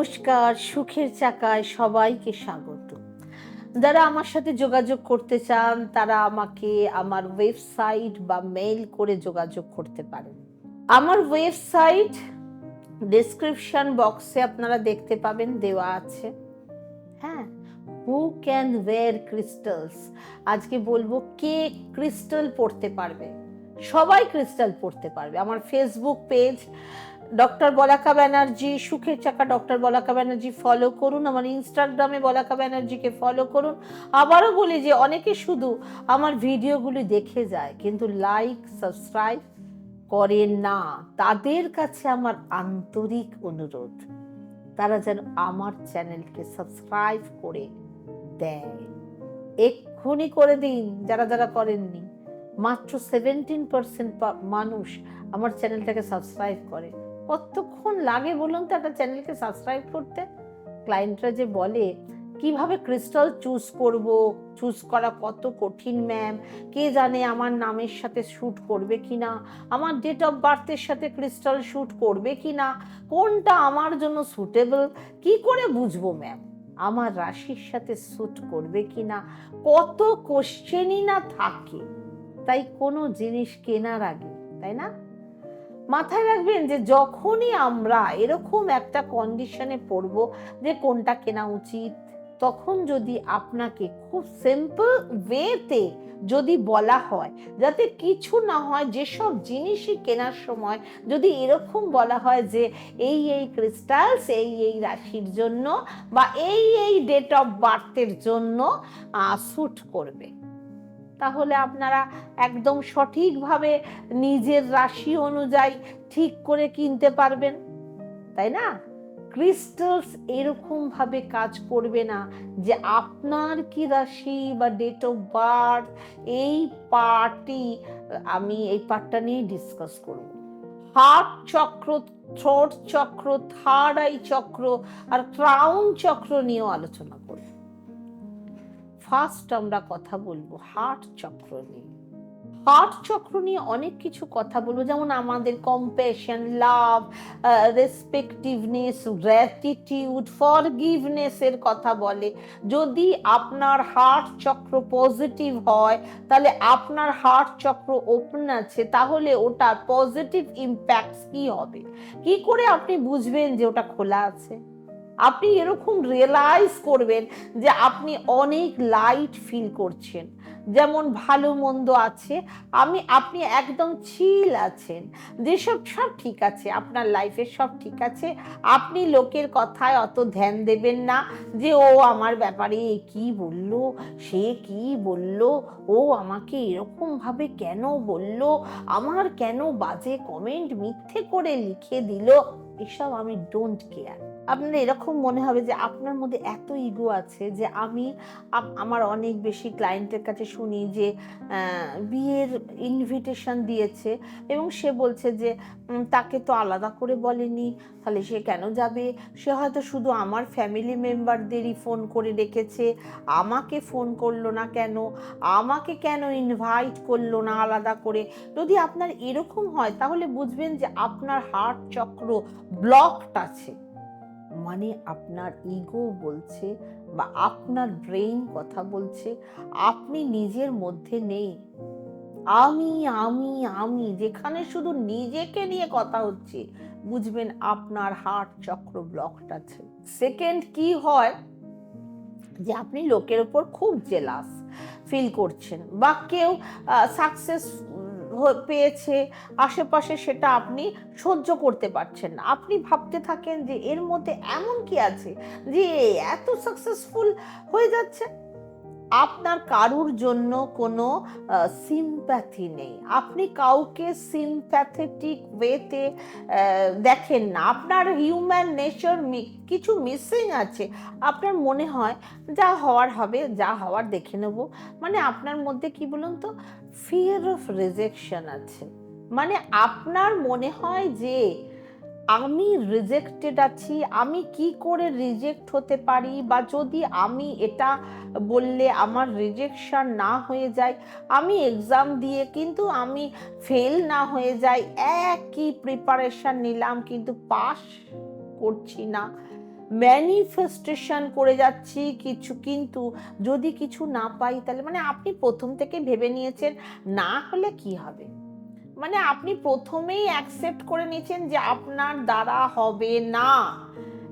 নমস্কার, সুখের চাকায় সবাইকে স্বাগত। যারা আমার সাথে যোগাযোগ করতে চান, তারা আমাকে আমার ওয়েবসাইট বা মেইল করে যোগাযোগ করতে পারেন। আমার ওয়েবসাইট ডেসক্রিপশন বক্সে আপনারা দেখতে পাবেন, দেওয়া আছে। হ্যাঁ হু ক্যান ওয়্যার ক্রিস্টালস আজকে বলব কে ক্রিস্টাল পড়তে পারবে? সবাই ক্রিস্টাল পড়তে পারবে। আমার Facebook page doctor Balaka Banerjee সুখের চাকা ডক্টর বলাকা ব্যানার্জি ফলো করুন। আমার ইনস্টাগ্রামে বলাকা ব্যানার্জিকে ফলো করুন। আবারও বলি যে অনেকে শুধু আমার ভিডিওগুলি দেখে যায়, কিন্তু লাইক সাবস্ক্রাইব করে না। তাদের কাছে আমার আন্তরিক অনুরোধ, তারা যেন আমার চ্যানেলকে সাবস্ক্রাইব করে দেয়। এক্ষুনি করে দিন, যারা যারা করেননি। মাত্র সেভেন্টিন পার্সেন্ট মানুষ আমার চ্যানেলটাকে সাবস্ক্রাইব করে। কতক্ষণ লাগে বলুন তো একটা চ্যানেলকে সাবস্ক্রাইব করতে? ক্লায়েন্টরা যে বলে, কীভাবে ক্রিস্টাল চুজ করব? চুজ করা কত কঠিন ম্যাম কে জানে আমার নামের সাথে শ্যুট করবে কি না আমার ডেট অফ বার্থের সাথে ক্রিস্টাল শ্যুট করবে কি না কোনটা আমার জন্য সুটেবল কি করে বুঝব ম্যাম আমার রাশির সাথে শ্যুট করবে কি না কত কোশ্চেনই না থাকে। তাই কোনো জিনিস কেনার আগে, তাই না? মাথায় রাখবেন যে যখনই আমরা এরকম একটা কন্ডিশনে পড়ব যে কোনটা কেনা উচিত, তখন যদি আপনাকে খুব সিম্পল ওয়েতে যদি বলা হয়, যাতে কিছু না হয়, যেসব জিনিসই কেনার সময় যদি এরকম বলা হয় যে এই এই ক্রিস্টালস এই এই রাশির জন্য বা এই এই ডেট অফ বার্থের জন্য স্যুট করবে। তাহলে আপনারা একদম সঠিকভাবে নিজের রাশি অনুযায়ী ঠিক করে কিনতে পারবেন। তাই না? ক্রিস্টালস এরকমভাবে কাজ করবে না যে আপনার কি রাশি বা ডেট অফ বার্থ এই পার্টি, আমি এই পার্টটা নিয়ে ডিসকাস করব। হার্ট চক্র থ্রোট চক্র থার্ড আই চক্র আর ক্রাউন চক্র নিয়েও আলোচনা ফার্স্ট আমরা কথা বলব হার্ট চক্র নিয়ে। হার্ট চক্র নিয়ে অনেক কিছু কথা বলব, যেমন আমাদের compassion love respectiveness gratitude forgiveness এর কথা বলে। যদি আপনার হার্ট চক্র পজিটিভ হয়, তাহলে আপনার হার্ট চক্র ওপেন আছে, তাহলে ওটার পজিটিভ ইম্প্যাক্ট কি হবে? কি করে আপনি বুঝবেন যে ওটা খোলা আছে? আপনি এরকম রিয়েলাইজ করবেন যে আপনি অনেক লাইট ফিল করছেন। যেমন ভালো মন্দ আছে, আমি, আপনি একদম চিল আছেন। যেসব সব ঠিক আছে, আপনার লাইফে সব ঠিক আছে, আপনি লোকের কথায় অত ধ্যান দেবেন না যে, ও আমার ব্যাপারে কি বলল? সে কি বলল? ও আমাকে এরকমভাবে কেন বলল? আমার কেন বাজে কমেন্ট মিথ্যে করে লিখে দিল? এসব আমি ডোন্ট কেয়ার আপনার এরকম মনে হবে যে আপনার মধ্যে এত ইগো আছে যে আমি আমার অনেক বেশি ক্লায়েন্টের কাছে শুনি যে বিয়ের ইনভিটেশন দিয়েছে এবং সে বলছে যে তাকে তো আলাদা করে বলেনি, তাহলে সে কেন যাবে? সে হয়তো শুধু আমার ফ্যামিলি মেম্বারদেরই ফোন করে রেখেছে আমাকে ফোন করল না কেন? আমাকে কেন ইনভাইট করল না আলাদা করে? যদি আপনার এরকম হয়, তাহলে বুঝবেন যে আপনার হার্ট চক্র ব্লকড আছে। মানে আপনার ইগো বলছে বা আপনার ব্রেইন কথা বলছে, আপনি নিজের মধ্যে নেই। আমি আমি আমি, যেখানে শুধু নিজেকে নিয়ে কথা হচ্ছে, বুঝবেন আপনার হার্ট চক্র ব্লকড আছে। সেকেন্ড কি হয়? যে আপনি লোকের ওপর খুব জেলাস ফিল করছেন বা কেউ সাকসেস পেয়েছে, আশেপাশে সেটা আপনি সহ্য করতে পারছেন না। আপনি ভাবতে থাকেন যে এর মধ্যে এমন কি আছে যে এত সাকসেসফুল হয়ে যাচ্ছে? আপনার কারুর জন্য কোনো সিম্প্যাথি নেই। আপনি কাউকে সিম্প্যাথেটিক ওয়েতে দেখেন না। আপনার হিউম্যান নেচার কিছু মিসিং আছে। আপনার মনে হয় যা হওয়ার হবে, যা হওয়ার দেখে নেব। মানে আপনার মধ্যে কি বলুন তো? ফিয়ার অফ রিজেকশন আছে। মানে আপনার মনে হয় যে আমি রিজেক্টেড আছি, আমি কি করে রিজেক্ট হতে পারি? বা যদি আমি এটা বললে আমার রিজেকশন না হয়ে যায়, আমি এক্সাম দিয়ে কিন্তু আমি ফেল না হয়ে যাই, একই প্রিপারেশন নিলাম, কিন্তু পাস করছি না। ম্যানিফেস্টেশন করে যাচ্ছি কিছু, কিন্তু যদি কিছু না পাই, তাহলে মানে আপনি প্রথম থেকে ভেবে নিয়েছেন, না হলে কি হবে? মানে আপনি প্রথমেই অ্যাকসেপ্ট করে নিয়েছেন যে আপনার দ্বারা হবে না।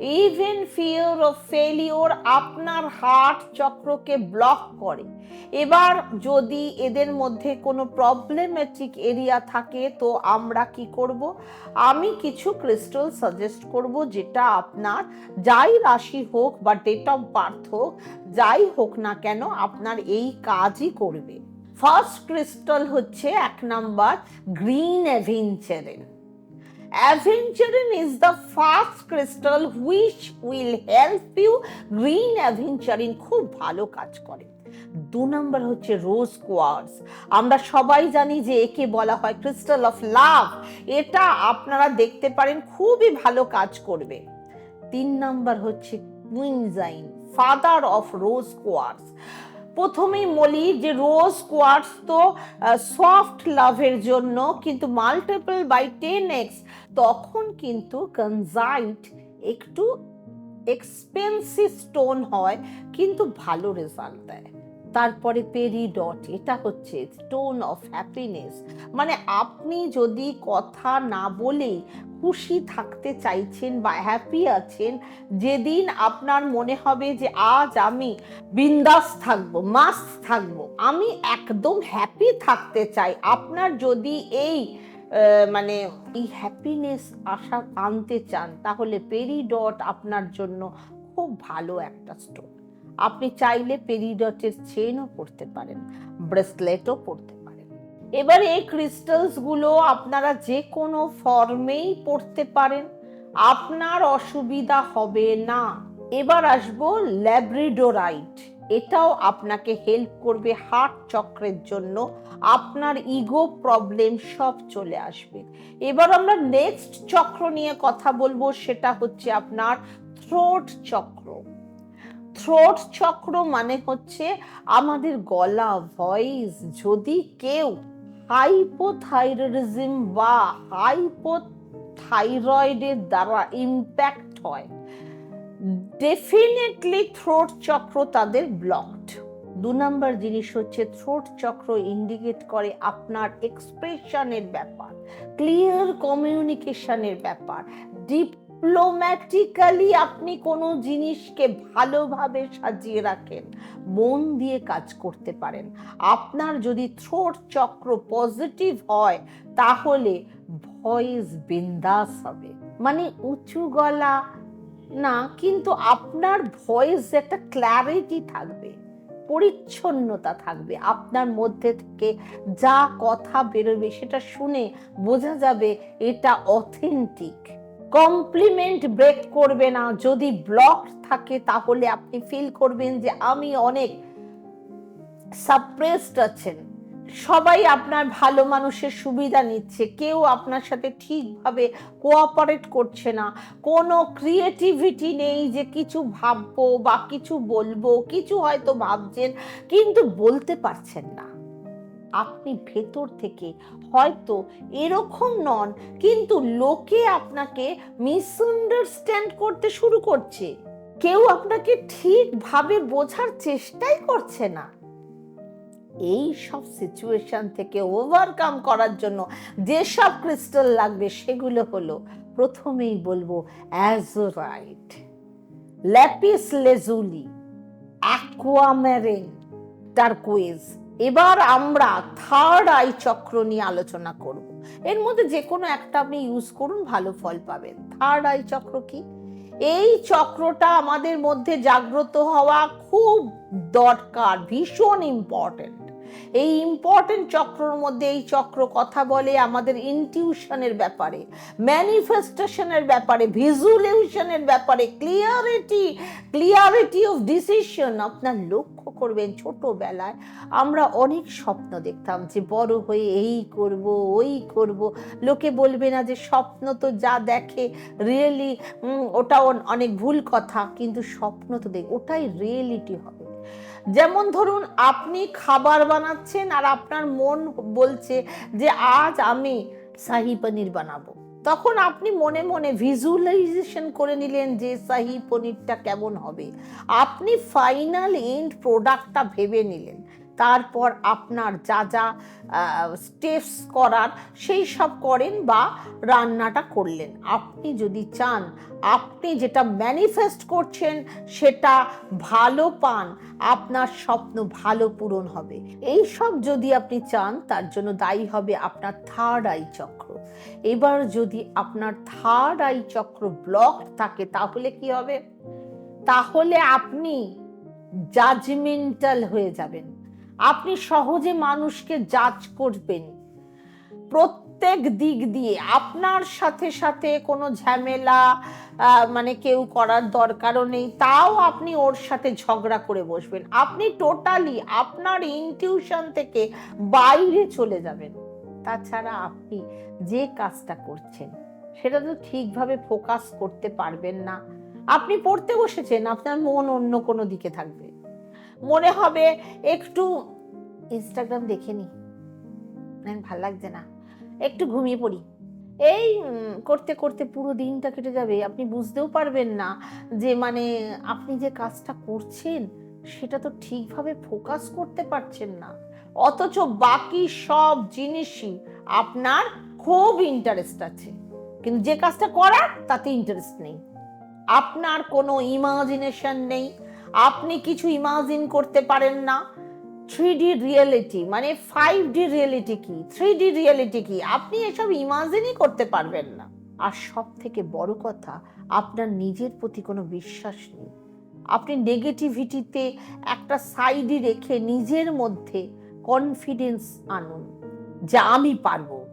ইভেন ফিওর অফ ফেলিওর আপনার হার্ট চক্রকে ব্লক করে। এবার যদি এদের মধ্যে কোনো প্রবলেমেটিক এরিয়া থাকে, তো আমরা কি করব? আমি কিছু ক্রিস্টাল সাজেস্ট করব, যেটা আপনার যাই রাশি হোক বা ডেট অফ বার্থ হোক, যাই হোক না কেন, আপনার এই কাজই করবে। ফার্স্ট ক্রিস্টাল হচ্ছে এক number green aventurine aventurine is the first crystal which will help you green aventurine খুব ভালো কাজ করে। দু নম্বর হচ্ছে রোজ কোয়ার্স আমরা সবাই জানি যে একে বলা হয় ক্রিস্টাল অফ লাভ এটা আপনারা দেখতে পারেন, খুবই ভালো কাজ করবে। তিন নম্বর হচ্ছে কুইনজাইন ফাদার অফ রোজ কোয়ার্স প্রথমেই বলি যে রোজ কোয়ার্টস তো সফট লাভের জন্য, কিন্তু মাল্টিপল বাই টেন এক্স, তখন কিন্তু কনজাইট একটু এক্সপেন্সিভ স্টোন হয়, কিন্তু ভালো রেজাল্ট দেয়। তারপরে পেরিডট এটা হচ্ছে স্টোন অফ হ্যাপিনেস মানে আপনি যদি কথা না বলে খুশি থাকতে চাইছেন বা হ্যাপি আছেন, যেদিন আপনার মনে হবে যে আজ আমি বিন্দাস থাকব মাস্ট থাকব, আমি একদম হ্যাপি থাকতে চাই। আপনার যদি এই মানে এই হ্যাপিনেস আশা আনতে চান, তাহলে পেরিডট আপনার জন্য খুব ভালো একটা স্টোন আপনি চাইলে পেরিডটের চেনও পড়তে পারেন, ব্রেসলেটও পড়তে পারেন। এবার এই ক্রিস্টালসগুলো আপনারা যে কোনো ফর্মেই পড়তে পারেন, আপনার অসুবিধা হবে না। এবার আসব ল্যাব্রিডোরাইট, এটাও আপনাকে হেল্প করবে হার্ট চক্রের জন্য, আপনার ইগো প্রবলেম সব চলে আসবে। এবার আমরা নেক্সট চক্র নিয়ে কথা বলব, সেটা হচ্ছে আপনার থ্রোট চক্র। থ্রোট চক্র মানে হচ্ছে আমাদের গলা ভয়েস যদি কেউ হাইপোথাইরয়েডিজম বা হাইপোথাইরয়েডের দ্বারা ইম্প্যাক্ট হয় ডেফিনেটলি থ্রোট চক্র তাদের ব্লকড দু নম্বর জিনিস হচ্ছে থ্রোট চক্র ইন্ডিকেট করে আপনার এক্সপ্রেশনের ব্যাপার ক্লিয়ার কমিউনিকেশনের ব্যাপার ডিপ্লোম্যাটিক্যালি আপনি কোনো জিনিসকে ভালোভাবে সাজিয়ে রাখেন, মন দিয়ে কাজ করতে পারেন। আপনার যদি থ্রোট চক্র পজিটিভ হয়, তাহলে ভয়েস বিন্দাস হবে। মানে উঁচু গলা না, কিন্তু আপনার ভয়েস একটা ক্ল্যারিটি থাকবে, পরিচ্ছন্নতা থাকবে। আপনার মধ্যে থেকে যা কথা বেরোবে সেটা শুনে বোঝা যাবে এটা অথেন্টিক কমপ্লিমেন্ট ব্রেক করবে না। যদি ব্লক থাকে, তাহলে আপনি ফিল করবেন যে আমি অনেক সাপ্রেসড আছেন। সবাই আপনার ভালো মানুষের সুবিধা নিচ্ছে। কেউ আপনার সাথে ঠিকভাবে কোঅপারেট করছে না। কোনো ক্রিয়েটিভিটি নেই যে কিছু ভাববো বা কিছু বলব, কিছু হয়তো ভাবছেন, কিন্তু বলতে পারছেন না। আপনি ভেতর থেকে হয়তো এরকম নন, কিন্তু লোকে আপনাকে মিসআন্ডারস্ট্যান্ড করতে শুরু করছে। কেউ আপনাকে ঠিকভাবে বোঝার চেষ্টাই করছে না। এই সব সিচুয়েশন থেকে ওভারকাম করার জন্য যেসব ক্রিস্টাল লাগবে সেগুলো হলো, প্রথমেই বলব অ্যাজোরাইট ল্যাপিস লেজুলি অ্যাকোয়ামেরিন টার্কুইজ এবার আমরা থার্ড আই চক্র নিয়ে আলোচনা করব। এর মধ্যে যে কোনো একটা আপনি ইউজ করুন, ভালো ফল পাবেন। থার্ড আই চক্র কি? এই চক্রটা আমাদের মধ্যে জাগ্রত হওয়া খুব দরকার, ভীষণ ইম্পর্টেন্ট এই ইম্পর্টেন্ট চক্রর মধ্যে এই চক্র কথা বলে আমাদের ইনটিউশনের ব্যাপারে ম্যানিফেস্টেশনের ব্যাপারে ভিজুয়ালেশনের ব্যাপারে ক্লিয়ারিটি ক্লিয়ারিটি অফ ডিসিশন আপনার লক্ষ্য করবেন ছোটবেলায় আমরা অনেক স্বপ্ন দেখতাম যে বড় হয়ে এই করব, ওই করব। লোকে বলবে না যে স্বপ্ন তো যা দেখে রিয়েলি ওটা অনেক ভুল কথা, কিন্তু স্বপ্ন তো দেখ, ওটাই রিয়েলিটি হবে। যেমন ধরুন আপনি খাবার বানাচ্ছেন আর আপনার মন বলছে যে আজ আমি শাহি পনির বানাবো। তখন আপনি মনে মনে ভিজুয়ালাইজেশন করে নিলেন যে শাহি পনিরটা কেমন হবে। আপনি ফাইনাল এন্ড প্রোডাক্টটা ভেবে নিলেন। তারপর আপনার যা যা স্টেপস করার, সেই সব করেন বা রান্নাটা করলেন। আপনি যদি চান, আপনি যেটা ম্যানিফেস্ট করছেন, সেটা ভালো পান, আপনার স্বপ্ন ভালো পূরণ হবে। এই সব যদি আপনি চান, তার জন্য দায়ী হবে আপনার থার্ড আই চক্র। এবার যদি আপনার থার্ড আই চক্র ব্লক থাকে, তাহলে কি হবে? তাহলে আপনি জাজমেন্টাল হয়ে যাবেন। আপনি সহজে মানুষকে জাজ করবেন। প্রত্যেক দিক দিয়ে আপনার সাথে সাথে কোনো ঝামেলা মানে কেউ করার দরকারও নেই, তাও আপনি ওর সাথে ঝগড়া করে বসবেন। আপনি টোটালি আপনার ইনটিউশন থেকে বাইরে চলে যাবেন। তাছাড়া আপনি যে কাজটা করছেন, সেটা তো ঠিকভাবে ফোকাস করতে পারবেন না। আপনি পড়তে বসেছেন, আপনার মন অন্য কোনো দিকে থাকবে। মনে হবে একটু ইনস্টাগ্রাম দেখে নি। ভালো লাগছে না। একটু ঘুমিয়ে পড়ি। এই করতে করতে পুরো দিনটা কেটে যাবে। আপনি বুঝতেও পারবেন না যে মানে আপনি যে কাজটা করছেন, সেটা তো ঠিকভাবে ফোকাস করতে পারছেন না। অথচ বাকি সব জিনিসই আপনার খুব ইন্টারেস্ট আছে। কিন্তু যে কাজটা করার, তাতে ইন্টারেস্ট নেই। আপনার কোনো ইমাজিনেশন নেই। আপনি কিছু ইমাজিন করতে পারেন না। থ্রি ডি রিয়েলিটি মানে ফাইভ ডি রিয়েলিটি কি? থ্রি ডি রিয়েলিটি কি? আপনি এসব ইমাজিনই করতে পারবেন না। আর সব থেকে বড় কথা, আপনার নিজের প্রতি কোনো বিশ্বাস নেই। আপনি নেগেটিভিটিতে একটা সাইডে রেখে নিজের মধ্যে কনফিডেন্স আনুন যা আমি পারব।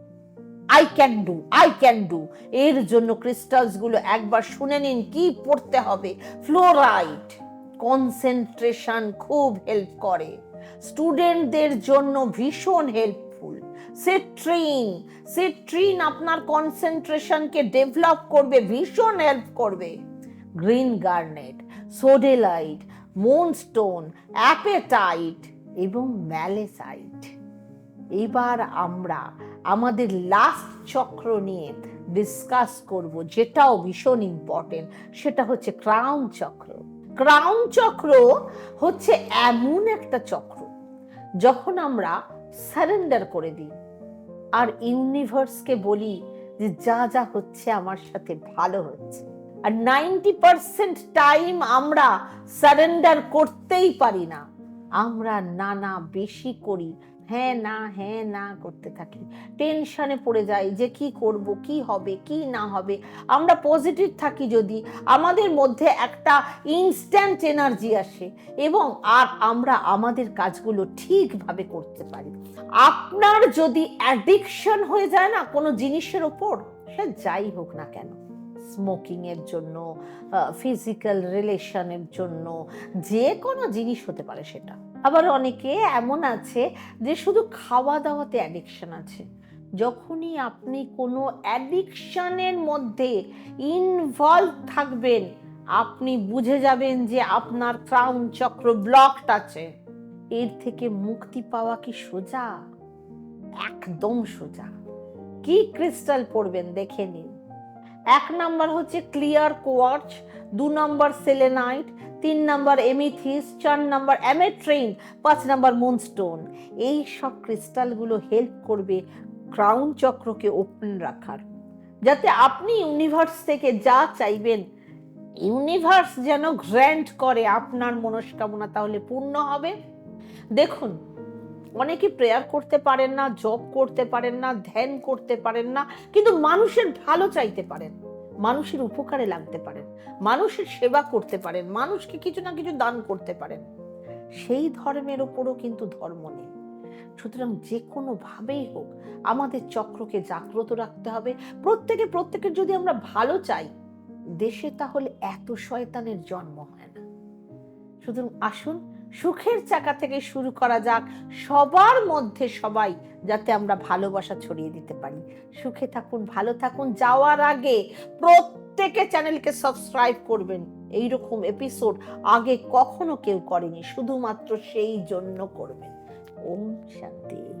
I can do I can do এর জন্য ক্রিস্টালসগুলো একবার শুনে নিন, কি পড়তে হবে? ফ্লোরাইড কনসেন্ট্রেশন খুব হেল্প করে। স্টুডেন্টদের জন্য ভীষণ হেল্পফুল সিট্রিন সিট্রিন আপনার কনসেন্ট্রেশনকে ডেভেলপ করবে, ভীষণ হেল্প করবে। Green garnet sodalite moonstone apatite এবং ম্যালেসাইট এবার আমরা আমাদের লাস্ট চক্র নিয়ে ডিসকাস করব, যেটাও ভীষণ ইম্পর্টেন্ট সেটা হচ্ছে ক্রাউন চক্র। ক্রাউন চক্র হচ্ছে এমন একটা চক্র যখন আমরা সারেন্ডার করে দিই আর ইউনিভার্সকে বলি যে যা যা হচ্ছে আমার সাথে ভালো হচ্ছে। আর নাইনটি পার্সেন্ট টাইম আমরা সারেন্ডার করতেই পারি না। আমরা নানা বেশি করি হ্যাঁ না হ্যাঁ না করতে থাকি। টেনশনে পড়ে যাই যে কি করব, কি হবে, কি না হবে। আমরা পজিটিভ থাকি যদি আমাদের মধ্যে একটা ইনস্ট্যান্ট এনার্জি আসে এবং আর আমরা আমাদের কাজগুলো ঠিকভাবে করতে পারি। আপনার যদি অ্যাডিকশন হয়ে যায় না কোনো জিনিসের ওপর, সে যাই হোক না কেন। স্মোকিং এর জন্য ফিজিক্যাল রিলেশনের জন্য, যে কোনো জিনিস হতে পারে সেটা। আবার অনেকে এমন আছে যে শুধু খাওয়া দাওয়াতে অ্যাডিকশন আছে। যখনই আপনি কোনো অ্যাডিকশানের মধ্যে ইনভলভ থাকবেন, আপনি বুঝে যাবেন যে আপনার ক্রাউন চক্র ব্লকড আছে। এর থেকে মুক্তি পাওয়া কি সোজা? একদম সোজা। কি ক্রিস্টাল পড়বেন দেখে নিন। এক নাম্বার হচ্ছে ক্লিয়ার কোয়ার্চ দু নম্বর সেলেনাইট তিন নম্বর এমিথিস চার নম্বর অ্যামেট্রেইন পাঁচ নম্বর মুনস্টোন এই সব ক্রিস্টালগুলো হেল্প করবে ক্রাউন চক্রকে ওপেন রাখার। যাতে আপনি ইউনিভার্স থেকে যা চাইবেন ইউনিভার্স যেন গ্র্যান্ট করে আপনার মনস্কামনা তাহলে পূর্ণ হবে। দেখুন অনেকে প্রেয়ার করতে পারেন না জব করতে পারেন না, ধ্যান করতে পারেন না, কিন্তু মানুষের ভালো চাইতে পারেন, মানুষের উপকারে লাগতে পারেন, মানুষের সেবা করতে পারেন, মানুষকে কিছু না কিছু দান করতে পারেন। সেই ধর্মের ওপরও কিন্তু ধর্ম নেই। সুতরাং যে কোনো ভাবেই হোক, আমাদের চক্রকে জাগ্রত রাখতে হবে। প্রত্যেকে, প্রত্যেকের যদি আমরা ভালো চাই, দেশে তাহলে এত শয়তানের জন্ম হয় না। সুতরাং আসুন সুখের চাকা থেকে শুরু করা যাক সবার মধ্যে সবাই, যাতে আমরা ভালোবাসা ছড়িয়ে দিতে পারি। সুখে থাকুন, ভালো থাকুন, যাওয়ার আগে প্রত্যেকে চ্যানেলকে সাবস্ক্রাইব করবেন। এইরকম এপিসোড আগে কখনো কেউ করেনি, শুধুমাত্র সেই জন্য করবেন। ওম শান্তি।